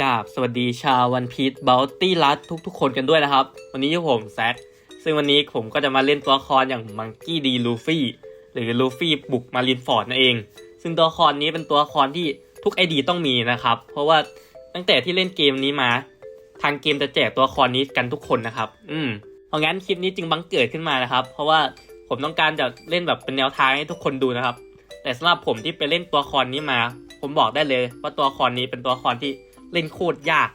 กราบสวัสดีชาววันพีชบัลตี้รัดทุกๆ คนกันด้วยนะครับ วันนี้อยู่ผมแซคซึ่งวันนี้ผมก็จะมาเล่นตัวละครอย่างมังกี้ดีลูฟี่หรือลูฟี่บุกมารินฟอร์ดนั่นเอง ซึ่งตัวละครนี้เป็นตัวละครที่ทุกไอดีต้องมีนะครับ เพราะว่าตั้งแต่ที่เล่นเกมนี้มา ทางเกมจะแจกตัวละครนี้กันทุกคนนะครับ อืมเพราะงั้นคลิปนี้จึงบังเกิดขึ้นมานะครับ เพราะว่าผมต้องการจะเล่นแบบเป็นแนวทางให้ทุกคนดูนะครับ แต่สำหรับผมที่ไปเล่นตัวละครนี้มา ผมบอกได้เลยว่าตัวละครนี้เป็นตัวละครที่ เล่นโคตรยาก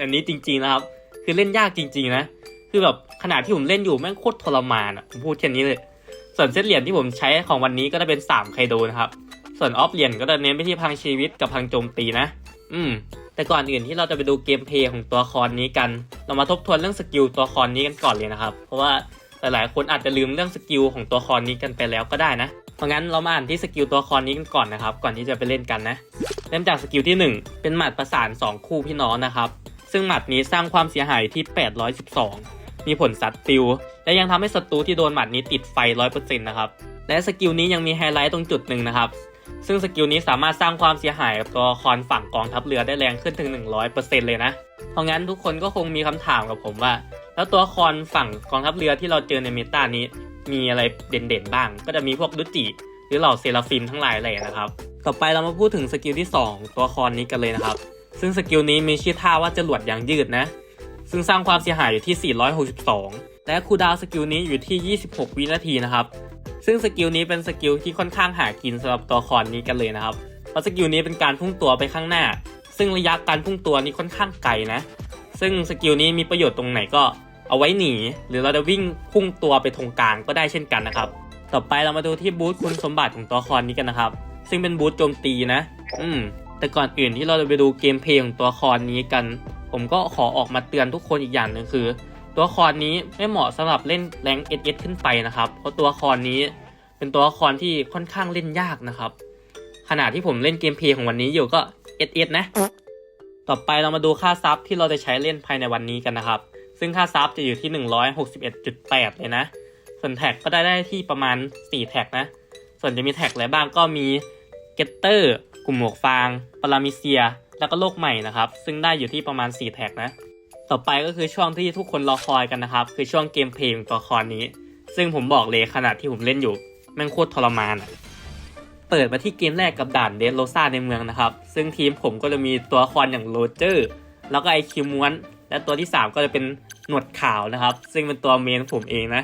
อันนี้จริงๆนะครับ คือเล่นยากจริง ๆ นะ คือแบบขนาดที่ผมเล่นอยู่แม่งโคตรทรมานอะผมพูดแค่นี้เลย ส่วนเซตเหรียญที่ผมใช้ของวันนี้ก็จะเป็น3ไคโดนะครับ ส่วนออฟเหรียญก็จะเน้นไปที่พังชีวิตกับพังโจมตีนะ อืม แต่ก่อนอื่นที่เราจะไปดูเกมเพลย์ของตัวละครนี้กัน เรามาทบทวนเรื่องสกิลตัวละครนี้กันก่อนเลยนะครับ เพราะว่า หลายๆ คนอาจจะลืมเรื่องสกิลของตัวครนี้กันไปแล้วก็ได้นะ เพราะงั้นเรามาอ่านที่สกิลตัวครนี้กันก่อนนะครับ ก่อนที่จะไปเล่นกันนะ เริ่มจากสกิลที่ 1 เป็นหมัดประสาน 2 คู่พี่น้องนะครับ ซึ่งหมัดนี้สร้างความเสียหายที่ 812 มีผลซัดฟิว และยังทำให้ศัตรูที่โดนหมัดนี้ติดไฟ 100%นะครับ และสกิลนี้ยังมีไฮไลท์ตรงจุดหนึ่งนะครับ ซึ่งสกิลนี้สามารถสร้างความเสียหายกับตัวละครฝั่งกองทัพเรือได้แรงขึ้นถึง 100%เลยนะ เพราะงั้นทุกคนก็คงมีคำถามกับผมว่า แล้วตัวละครฝั่งกองทัพเรือที่เราเจอในเมตานี้ มีอะไรเด่นๆบ้าง ก็จะมีพวกดุจิหรือเหล่าเซราฟิมทั้งหลายแหล่นะครับ ต่อไปเรามาพูดถึงสกิลที่ 2 ตัวครนี้กันเลยนะครับ ซึ่งสกิลนี้มีชื่อท่าว่าจรวดยางยืดนะ ซึ่งสร้างความเสียหายอยู่ที่ 462 และคูลดาวน์สกิลนี้อยู่ที่ 26 วินาทีนะครับ ซึ่งสกิลนี้เป็นสกิลที่ค่อนข้างหากินสำหรับตัวละครนี้กันเลยนะครับ เพราะสกิลนี้เป็นการพุ่งตัวไปข้างหน้า ซึ่งระยะการพุ่งตัวนี้ค่อนข้างไกลนะ ซึ่งสกิลนี้มีประโยชน์ตรงไหนก็ เอาไว้หนี หรือเราจะวิ่งพุ่งตัวไปตรงกลางก็ได้เช่นกันนะครับ ต่อไปเรามาดูที่บูธคุณสมบัติของตัวละครนี้กันนะครับ ซึ่งเป็นบูธโจมตีนะ อืม แต่ก่อนอื่นที่เราจะไปดูเกมเพลย์ของตัวละครนี้กัน ผมก็ขอออกมาเตือนทุกคนอีกอย่างหนึ่งคือ ตัวละครนี้ไม่เหมาะสำหรับเล่นแรงเอสขึ้นไปนะครับ เพราะตัวละครนี้เป็นตัวละครที่ค่อนข้างเล่นยากนะครับขณะที่ผมเล่นเกมเพลย์ของวันนี้อยู่ก็เอสนะ ต่อไปเรามาดูค่าซับที่เราจะใช้เล่นภายในวันนี้กันนะครับ ซึ่งค่าซับจะอยู่ที่ 161.8 เลยนะ ส่วนแท็กก็ได้ได้ที่ประมาณ 4 แท็กนะ ส่วนจะมีแท็กอะไรบ้างก็มีเกตเตอร์กลุ่มหมวกฟาง ปรามิเซีย แล้วก็โลกใหม่นะครับ ซึ่งได้อยู่ที่ประมาณ 4 แท็กนะ ต่อไปก็คือช่วงที่ทุกคนรอคอยกันนะครับ คือช่วงเกมเพลย์ของตัวละครนี้ ซึ่งผมบอกเลยขนาดที่ผมเล่นอยู่แม่งโคตรทรมานอะเปิดมาที่เกมแรกกับด่านเดนโรซาในเมืองนะครับ ซึ่งทีมผมก็จะมีตัวละครอย่างโรเจอร์ แล้วก็ไอคิวม้วน และตัวที่ 3 ก็จะเป็นหนวดขาวนะครับ ซึ่งเป็นตัวเมนผมเองนะ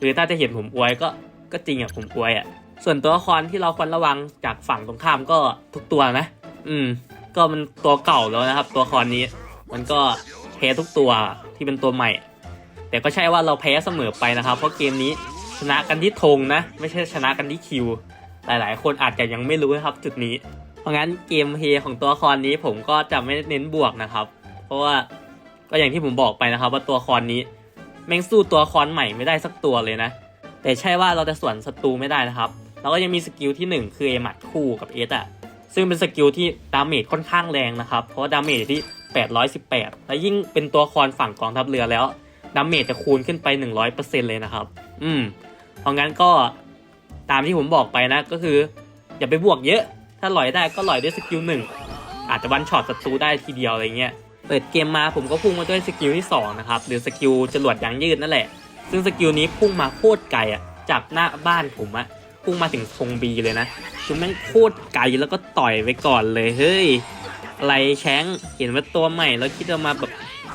คือถ้าจะเห็นผมอวยก็ก็จริงอะผมอวยอะส่วนตัวละครที่เราควรระวังจากฝั่งตรงข้ามก็ทุกตัวนะ อืม ก็มันตัวเก่าแล้วนะครับ ตัวละครนี้ มันก็แพ้ทุกตัวที่เป็นตัวใหม่ แต่ก็ใช่ว่าเราแพ้เสมอไปนะครับ เพราะเกมนี้ชนะกันที่ธงนะ ไม่ใช่ชนะกันที่คิว หลายๆ คนอาจจะยังไม่รู้นะครับ จุดนี้ เพราะงั้นเกมเพลย์ของตัวละครนี้ผมก็จะไม่เน้นบวกนะครับ เพราะว่า ก็อย่างที่ผมบอกไปนะครับ ว่าตัวครนี้แม่งสู้ตัวละครใหม่ไม่ได้สักตัวเลยนะ แต่ใช่ว่าเราจะสวนศัตรูไม่ได้นะครับเราก็ยังมีสกิลที่ 1 คือเอหมัดคู่กับเอสอะซึ่งเป็นสกิลที่ดาเมจค่อนข้างแรงนะครับ เพราะว่าดาเมจที่ 818 และยิ่งเป็นตัวละครฝั่งกองทัพเรือแล้วดาเมจจะคูณขึ้นไป 100%เลยนะครับ อืมเพราะงั้นก็ตามที่ผมบอกไปนะก็คือ อย่าไปบวกเยอะ ถ้าลอยได้ก็ลอยด้วยสกิลหนึ่งอาจจะวันช็อตศัตรูได้ทีเดียวอะไรเงี้ย เปิดเกมมาผมก็พุ่งมาด้วยสกิลที่2นะครับหรือสกิลจรวดยางยืดนั่นแหละ ซึ่งสกิลนี้พุ่งมาโคตรไกลอะจากหน้าบ้านผมอะพุ่งมาถึงธงบีเลยนะคือแม่งโคตรไกลแล้วก็ต่อยไปก่อนเลยเฮ้ยอะไรแชงเห็นว่าตัวใหม่แล้วคิดจะมาแบบ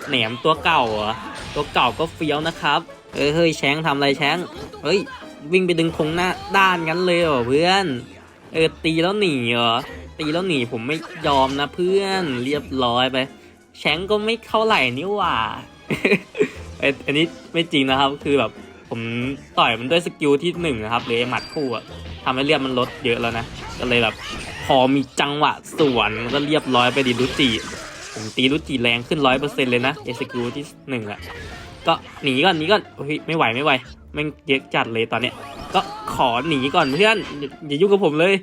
แหนมตัวเก่าเหรอตัวเก่าก็เฟี้ยวนะครับเอ้ยเฮ้ยแชงทำอะไรแชงเฮ้ยวิ่งไปดึงธงหน้าด้านงั้นเลยเหรอเพื่อนเออตีแล้วหนีเหรอตีแล้วหนีผมไม่ยอมนะเพื่อนเรียบร้อยไป แชงก็ไม่เท่าไหร่นี่หว่าเอยอันนี้ไม่จริงนะครับ คือแบบผมต่อยมันด้วยสกิลที่หนึ่งนะครับเลยหมัดคู่อะทำให้เลือดมันลดเยอะแล้วนะ ก็เลยแบบพอมีจังหวะสวนก็เรียบร้อยไปดิรุจิผมตีรุจิแรงขึ้นร้อยเปอร์เซ็นต์เลยนะเอสกิลที่หนึ่งอะก็หนีก่อนหนีก่อนโอ้ยไม่ไหวไม่ไหวแม่งเยอะจัดเลยตอนเนี้ย ก็ขอหนีก่อนเพื่อนอย่าอย่ายุ่งกับผมเลย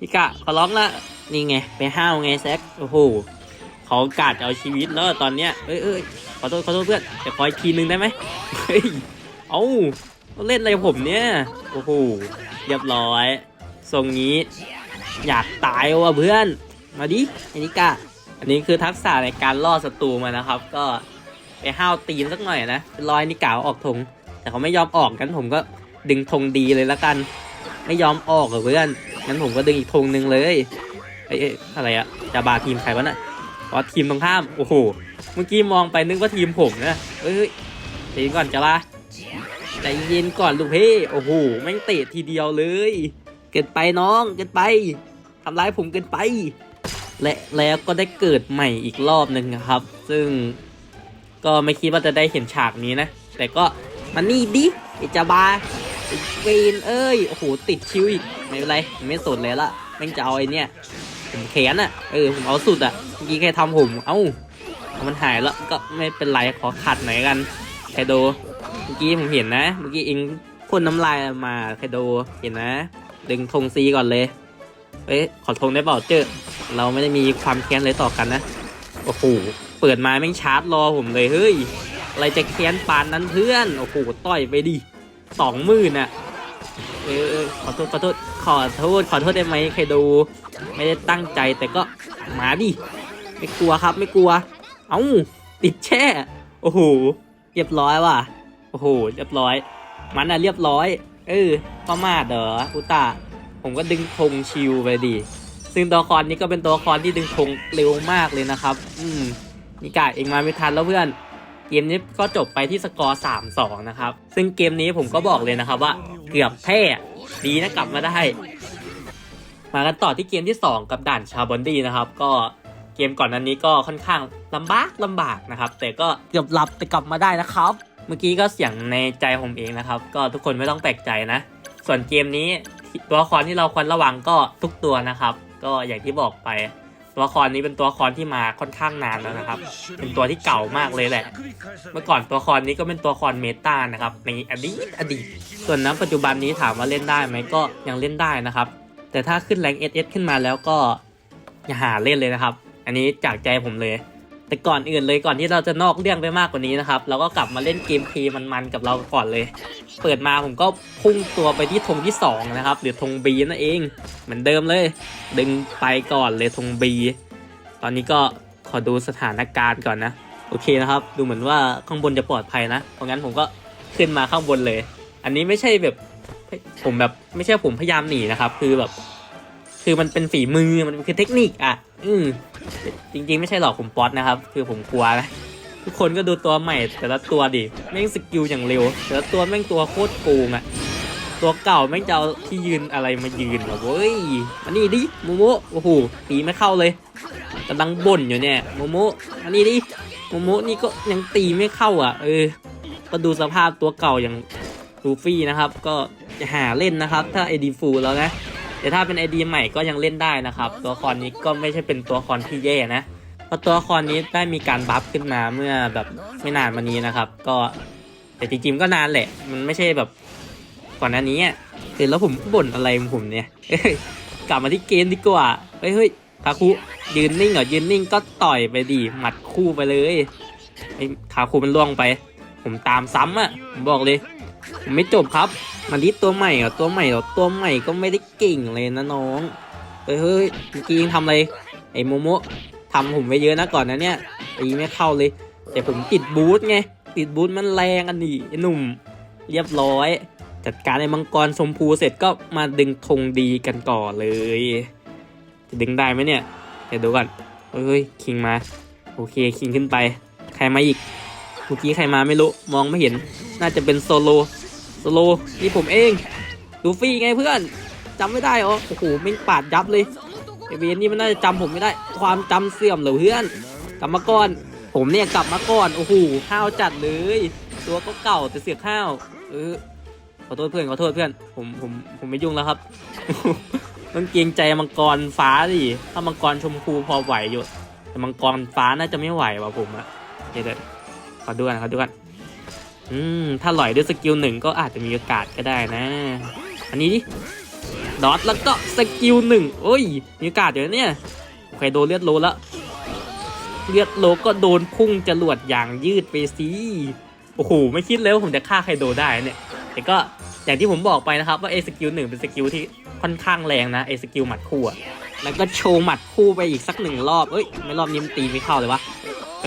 พี่กะขอร้องละนี่ไง ไปห้าวไงแซกโอ้โห เขากาดเอาชีวิตแล้วตอนเนี้ยเอ้ยเอ้ยขอโทษขอโทษเพื่อนแต่ขออีกทีนึงได้ไหมเฮ้ยเอ้าเล่นอะไรผมเนี่ยโอ้โหเรียบร้อยทรงนี้ อยากตายว่ะเพื่อน มาดิอ้นิกะอันนี้คือทักษะในการล่อศัตรูมานะครับ ก็ไปห้าวตีนสักหน่อยนะเป็นรอยนี่กาวออกธงแต่เขาไม่ยอมออกกันผมก็ดึงธงดีเลยละกัน ไม่ยอมออกเหรอเพื่อนงั้นผมก็ดึงอีกธงหนึ่งเลยเอ้ยเอ้ยอะไรอะจะบาทีมใครวะน่ะ อ๋อทีมตรงข้าม โอ้โห เมื่อกี้มองไปนึกว่าทีมผมนะเอ้ยใจเย็นก่อนจะบาใจเย็นก่อนลูกเพ่โอ้โหแม่งเตะทีเดียวเลย เกินไปน้องเกินไปทำร้ายผมเกินไป และแล้วก็ได้เกิดใหม่อีกรอบหนึ่งครับ ซึ่งก็ไม่คิดว่าจะได้เห็นฉากนี้นะ แต่ก็มานี่ดิไอจาบาเวนเอ้ย โอ้โห ติดคิวอีก ไม่เป็นไร ไม่สนเลยละแม่งจะเอาไอเนี่ย ผมแขนอะเออผมเอาสุดอะเมื่อกี้แค่ทำผมเอ้ามันหายแล้วก็ไม่เป็นไรขอขัดหน่อยกันไคโดเมื่อกี้ผมเห็นนะ เมื่อกี้เองพ่นน้ำลายมาไคโดเห็นนะ ดึงธงซีก่อนเลยเอ้ยขอธงได้เปล่าเจอเราไม่ได้มีความแค้นเลยต่อกันนะโอ้โหเปิดมาแม่งชาร์จรอผมเลยเฮ้ยอะไรจะแค้นปานนั้นเพื่อนโอ้โหต่อยไปดิสองหมื่นอะเออขอโทษขอโทษ ขอโทษขอโทษได้ไหมใครดู ไม่ได้ตั้งใจแต่ก็มาดิไม่กลัวครับไม่กลัว เอ้าติดแช่ โอ้โหเรียบร้อยว่ะโอ้โหเรียบร้อย มันอะเรียบร้อย เออประมาทเหรออุตาผมก็ดึงธงชิวไปดิซึ่งตัวละครนี้ก็เป็นตัวละครที่ดึงธงเร็วมากเลยนะครับ อืมนิกาเองมาไม่ทันแล้วเพื่อน เกมนี้ก็จบไปที่สกอร์3-2 นะครับ ซึ่งเกมนี้ผมก็บอกเลยนะครับว่าเกือบแพ้ดีนะกลับมาได้ มากันต่อที่เกมที่ 2 กับด่านชาบอนดี้นะครับ ก็เกมก่อนนั้นนี้ก็ค่อนข้างลำบากลำบากนะครับ แต่ก็เกือบหลับแต่กลับมาได้นะครับ เมื่อกี้ก็เสียงในใจผมเองนะครับ ก็ทุกคนไม่ต้องแปลกใจนะ ส่วนเกมนี้ตัวละครที่เราควรระวังก็ทุกตัวนะครับ ก็อย่างที่บอกไป ตัวละครนี้เป็นตัวละครที่มาค่อนข้างนานแล้วนะครับ เป็นตัวที่เก่ามากเลยแหละ เมื่อก่อนตัวละครนี้ก็เป็นตัวละครเมตานะครับ ในอดีตอดีต ส่วนณปัจจุบันนี้ถามว่าเล่นได้ไหมก็ยังเล่นได้นะครับ แต่ถ้าขึ้นแรงเอสเอสขึ้นมาแล้วก็อย่าหาเล่นเลยนะครับ อันนี้จากใจผมเลย แต่ก่อนอื่นเลยก่อนที่เราจะนอกเรื่องไปมากกว่านี้นะครับ เราก็กลับมาเล่นเกมพลย์มันๆกับเราก่อนเลย เปิดมาผมก็พุ่งตัวไปที่ธงที่สองนะครับหรือธงบีนั่นเอง เหมือนเดิมเลย ดึงไปก่อนเลยธงบีตอนนี้ก็ขอดูสถานการณ์ก่อนนะ โอเคนะครับ ดูเหมือนว่าข้างบนจะปลอดภัยนะ เพราะงั้นผมก็ขึ้นมาข้างบนเลย อันนี้ไม่ใช่แบบผมแบบไม่ใช่ผมพยายามหนีนะครับ คือแบบ คือมันเป็นฝีมือมันคือเทคนิคอะ อืม จริงๆไม่ใช่หรอกผมป๊อตนะครับ คือผมกลัวนะทุกคนก็ดูตัวใหม่แต่ละตัวดิแม่งสกิลอย่างเร็วแต่ละตัวแม่งตัวโคตรโกงอะตัวเก่าแม่งจะเอาที่ยืนอะไรมายืนเหรอเว้ยมานี่ดิโมโมโอ้โหตีไม่เข้าเลยกำลังบ่นอยู่เนี่ยโมโมมานี่ดิโมโมนี่ก็ยังตีไม่เข้าอะ เออ ก็ดูสภาพตัวเก่าอย่างลูฟี่นะครับ ก็จะหาเล่นนะครับ ถ้าไอดีฟูแล้วนะ แต่ถ้าเป็นไอดีใหม่ก็ยังเล่นได้นะครับ ตัวละครนี้ก็ไม่ใช่เป็นตัวละครที่แย่นะเพราะตัวละครนี้ได้มีการบัฟขึ้นมาเมื่อแบบไม่นานมานี้นะครับ ก็แต่จริงๆก็นานแหละ มันไม่ใช่แบบก่อนหน้านี้อะเห็นแล้วผมบ่นอะไรของผมเนี่ยเอ้ยกลับมาที่เกมดีกว่าเฮ้ยเฮ้ยคาคุยืนนิ่งเหรอยืนนิ่งก็ต่อยไปดิหมัดคู่ไปเลยไอ้คาคุมันล่วงไป ผมตามซ้ำอะผมบอกเลยผม ไม่จบครับมันที่ตัวใหม่เหรอตัวใหม่เหรอตัวใหม่ก็ไม่ได้เก่งเลยนะน้องเฮ้ยเฮ้ยเมื่อกี้ยังทำอะไรไอ้โมโมทำผมไปเยอะนะก่อนนะเนี่ยตีไม่เข้าเลย แต่ผมติดบูทไงติดบูทมันแรงอันนี้ไอ้หนุ่ม เรียบร้อย จัดการไอ้มังกรชมพูเสร็จก็มาดึงธงดีกันก่อนเลย จะดึงได้ไหมเนี่ยเดี๋ยวดูก่อนเฮ้ยคิงมา โอเคคิงขึ้นไป ใครมาอีกเมื่อกี้ใครมาไม่รู้มองไม่เห็น น่าจะเป็นโซโลโซโลนี่ผมเองลูฟี่ไงเพื่อนจำไม่ได้เหรอโอ้โหไม่ปาดยับเลยไอเวนนี่มันน่าจะจำผมไม่ได้ ความจำเสื่อมเหรอเพื่อนกลับมาก่อนผมเนี่ยกลับมาก่อนโอ้โหห้าวจัดเลย ตัวก็เก่าแต่เสียกห้าวเออขอโทษเพื่อนขอโทษเพื่อนผมผมผมไม่ยุ่งแล้วครับต้องเกรงใจมังกรฟ้าดิถ้ามังกรชมพูพอไหวอยู่ แต่มังกรฟ้าน่าจะไม่ไหวว่ะผมอะเดี๋ยวขอดูกันขอดูกัน อืม ถ้าหลอยด้วยสกิลหนึ่งก็อาจจะมีโอกาสก็ได้นะ อันนี้ดิดอทแล้วก็สกิลหนึ่งโอ้ย มีโอกาสอยู่เนี่ยโอเคโดนเลือดโลแล้ว เลือดโลก็โดนพุ่งจรวดอย่างยืดไปสิโอ้โห ไม่คิดเลยว่าผมจะฆ่าใครโดได้เนี่ย แต่ก็อย่างที่ผมบอกไปนะครับว่าเอสกิลหนึ่งเป็นสกิลที่ค่อนข้างแรงนะเอสกิลหมัดคู่แล้วก็โชว์หมัดคู่ไปอีกสักหนึ่งรอบ เอ้ย ไม่รอบนี้มันตีไม่เข้าเลยวะ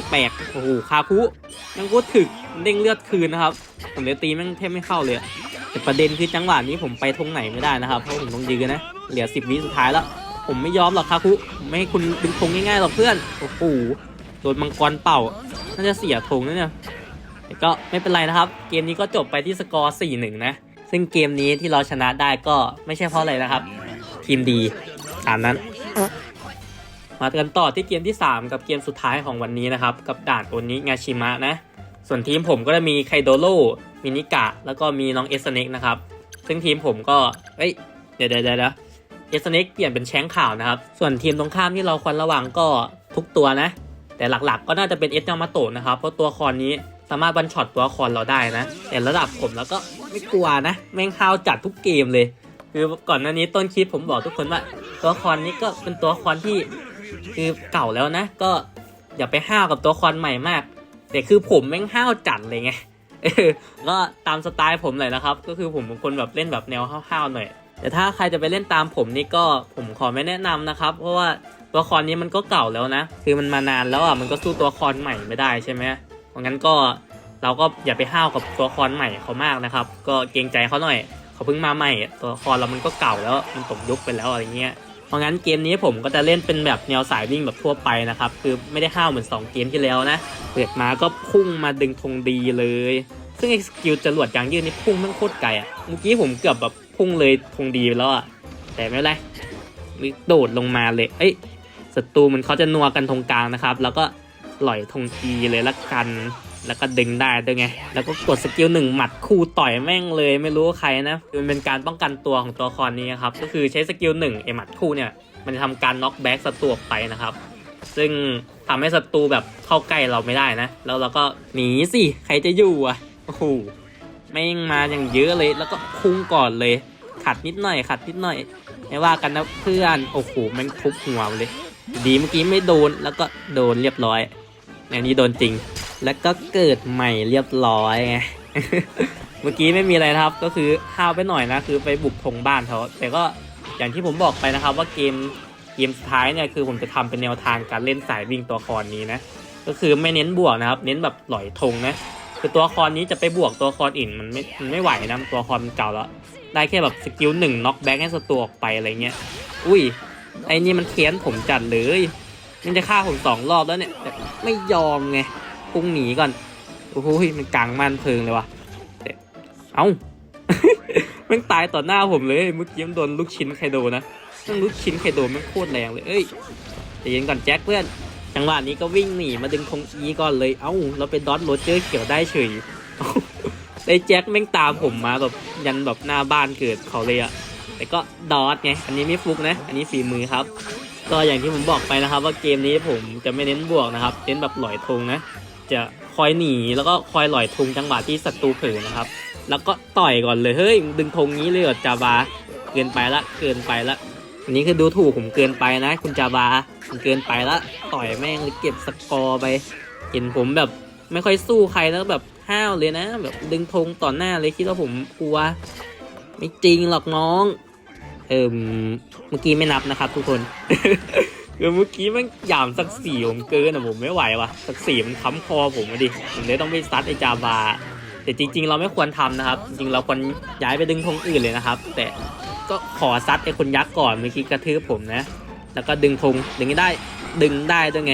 แปลกๆ โอ้โห คาคุยังกูถึกเด้งเลือดคืนนะครับ ผมเลยตีแม่งแทบไม่เข้าเลย แต่ประเด็นคือจังหวะนี้ผมไปทงไหนไม่ได้นะครับ เพราะผมต้องยืนนะ เหลือสิบวิสุดท้ายแล้ว ผมไม่ยอมหรอกคาคุ ไม่ให้คุณดึงธงง่ายๆหรอกเพื่อน โอ้โห โดนมังกรเป่า น่าจะเสียธงนะเนี่ยแต่ก็ไม่เป็นไรนะครับ เกมนี้ก็จบไปที่สกอร์4-1นะ ซึ่งเกมนี้ที่เราชนะได้ก็ไม่ใช่เพราะอะไรนะครับ ทีมดี ตามนั้น มากันต่อที่เกมที่ 3 กับเกมสุดท้ายของวันนี้นะครับ กับด่านโอนิงาชิมะนะ ส่วนทีมผมก็จะมีไคโดโร่มินิกะ แล้วก็มีน้องเอสเน็กนะครับ ซึ่งทีมผมก็เอ้ยเดี๋ยวเดี๋ยวเดี๋ยวเอสเน็กเปลี่ยนเป็นแชงข่าวนะครับ ส่วนทีมตรงข้ามที่เราควรระวังก็ทุกตัวนะ แต่หลักๆ ก็น่าจะเป็นเอสยามาโตะนะครับเพราะตัวคอนนี้สามารถบันช็อตตัวคอนเราได้นะ แต่ระดับผมแล้วก็ไม่กลัวนะ แม่งห้าวจัดทุกเกมเลย คือก่อนหน้านี้ต้นคลิปผมบอกทุกคนว่า ตัวคอนนี้ก็เป็นตัวคอนที่ คือเก่าแล้วนะ ก็อย่าไปห้าวกับตัวคอนใหม่มาก แต่คือผมแม่งห้าวจัดเลยไงก็ตามสไตล์ผมเลยนะครับ ก็คือผมเป็นคนแบบเล่นแบบแนวห้าวๆหน่อยแต่ถ้าใครจะไปเล่นตามผมนี่ก็ผมขอไม่แนะนำนะครับ เพราะว่าตัวคอนนี้มันก็เก่าแล้วนะ คือมันมานานแล้วอะมันก็สู้ตัวคอนใหม่ไม่ได้ใช่ไหมเพราะงั้นก็เราก็อย่าไปห้าวกับตัวคอนใหม่เขามากนะครับ ก็เกรงใจเขาหน่อยเขาเพิ่งมาใหม่ ตัวคอนเรามันก็เก่าแล้วมันตกยุคไปแล้วอะไรเงี้ย เพราะงั้นเกมนี้ผมก็จะเล่นเป็นแบบแนวสายวิ่งแบบทั่วไปนะครับ คือไม่ได้ห้าวเหมือน 2 เกมที่แล้วนะเปิดมาก็พุ่งมาดึงธงดีเลย ซึ่งไอ้สกิลจรวดยางยืดนี่พุ่งมันโคตรไกลอะเมื่อกี้ผมเกือบแบบพุ่งเลยธงดีไปแล้วอะแต่ไม่เป็นไรมีโดดลงมาเลย เอ้ยศัตรูมันเขาจะนัวกันตรงกลางนะครับ แล้วก็หล่อยธงทีเลยละกัน แล้วก็ดึงได้ด้วยไง แล้วก็กดสกิลหนึ่งหมัดคู่ต่อยแม่งเลยไม่รู้ใครนะมันเป็นการป้องกันตัวของตัวคอนนี้ครับ ก็คือใช้สกิลหนึ่งไอหมัดคู่เนี่ย มันจะทำการน็อกแบ็กศัตรูไปนะครับ ซึ่งทำให้ศัตรูแบบเข้าใกล้เราไม่ได้นะ แล้วเราก็หนีสิ ใครจะอยู่อะ โอ้โหแม่งมาอย่างเยอะเลย แล้วก็พุ่งก่อนเลย ขัดนิดหน่อยขัดนิดหน่อยไม่ว่ากันนะเพื่อน โอ้โหแม่งทุบหัวเลย ดีเมื่อกี้ไม่โดน แล้วก็โดนเรียบร้อยอันนี้โดนจริง แล้วก็เกิดใหม่เรียบร้อยไงเมื่อกี้ไม่มีอะไรครับก็คือห้าวไปหน่อยนะ คือไปบุกธงบ้านเขาแต่ก็อย่างที่ผมบอกไปนะครับว่าเกมเกมสุดท้ายเนี่ยคือผมจะทำเป็นแนวทางการเล่นสายวิ่งตัวคอนนี้นะก็คือไม่เน้นบวกนะครับ เน้นแบบหล่อยธงนะคือตัวคอนนี้จะไปบวกตัวคอนอื่นมันไม่มันไม่ไหวนะตัวคอนเก่าแล้วได้แค่แบบสกิลหนึ่งน็อกแบ็กให้ศัตรูออกไปอะไรเงี้ยอุ้ยไอ้นี่มันเค้นผมจัดเลยมันจะฆ่าผมสองรอบแล้วเนี่ยไม่ยอมไง พุ่งหนีก่อนโอ้โหมันกลางมันเพลิงเลยว่ะเอ้ามันตายต่อหน้าผมเลยเมื่อกี้มันโดนลูกชิ้นไคโดนะต้องลูกชิ้นไคโดมันโคตรแรงเลยเอ้ยใจเย็นก่อนแจ็คเพื่อนจังหวะนี้ก็วิ่งหนีมาดึงธงอีก่อนเลยเอ้าเราเป็นดอทโรเจอร์เขียวได้เฉยไอ้แจ็คแม่งตามผมมาแบบยันแบบหน้าบ้านเกิดเขาเลยอะแต่ก็ดอทไงอันนี้ไม่ฟุกนะ อันนี้ฝีมือครับ ก็อย่างที่ผมบอกไปนะครับ ว่าเกมนี้ผมจะไม่เน้นบวกนะครับเน้นแบบหลอยธงนะ จะคอยหนีแล้วก็คอยหลอยธงจังหวะที่ศัตรูเผลอนะครับ แล้วก็ต่อยก่อนเลยเฮ้ยมึงดึงธงนี้เลยเหรอจาบาเกินไปละเกินไปละอันนี้คือดูถูกผมเกินไปนะ คุณจาบามันเกินไปละต่อยแม่งเลยเก็บสกอร์ไป เห็นผมแบบไม่ค่อยสู้ใครแล้วแบบห้าวเลยนะ แบบดึงธงต่อหน้าเลยคิดว่าผมกลัว ไม่จริงหรอกน้อง เอิมเมื่อกี้ไม่นับนะครับทุกคน คือเมื่อกี้มันหยามสักสีผมเกินอะผมไม่ไหวว่ะสักสีมันค้ำคอผมมาดิผมเลยต้องไปซัดไอจาบา แต่จริง ๆ เราไม่ควรทำนะครับ จริงๆเราควรย้ายไปดึงธงอื่นเลยนะครับ แต่ก็ขอซัดไอคนยักษ์ก่อนเมื่อกี้กระทืบผมนะ แล้วก็ดึงธงดึงได้ดึงได้ด้วยไง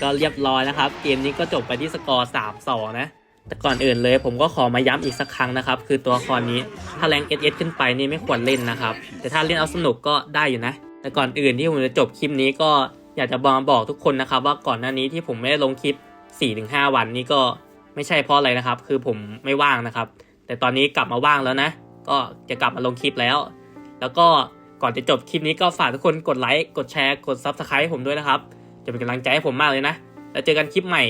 ก็เรียบร้อยนะครับ เกมนี้ก็จบไปที่สกอร์3 2นะแต่ก่อนอื่นเลยผมก็ขอมาย้ำอีกสักครั้งนะครับ คือตัวครนี้ถ้าแรงเอสขึ้นไปนี่ไม่ควรเล่นนะครับ แต่ถ้าเล่นเอาสนุกก็ได้อยู่นะ แต่ก่อนอื่นที่ผมจะจบคลิปนี้ก็อยากจะบอกบอกทุกคนนะครับ ว่าก่อนหน้านี้ที่ผมไม่ได้ลงคลิป 4-5 วันนี่ก็ไม่ใช่เพราะอะไรนะครับ คือผมไม่ว่างนะครับ แต่ตอนนี้กลับมาว่างแล้วนะ ก็จะกลับมาลงคลิปแล้ว แล้วก็ก่อนจะจบคลิปนี้ก็ฝากทุกคนกดไลค์กดแชร์กด Subscribe ให้ผมด้วยนะครับ จะเป็นกำลังใจให้ผมมากเลยนะ แล้วเจอกันคลิปใหม่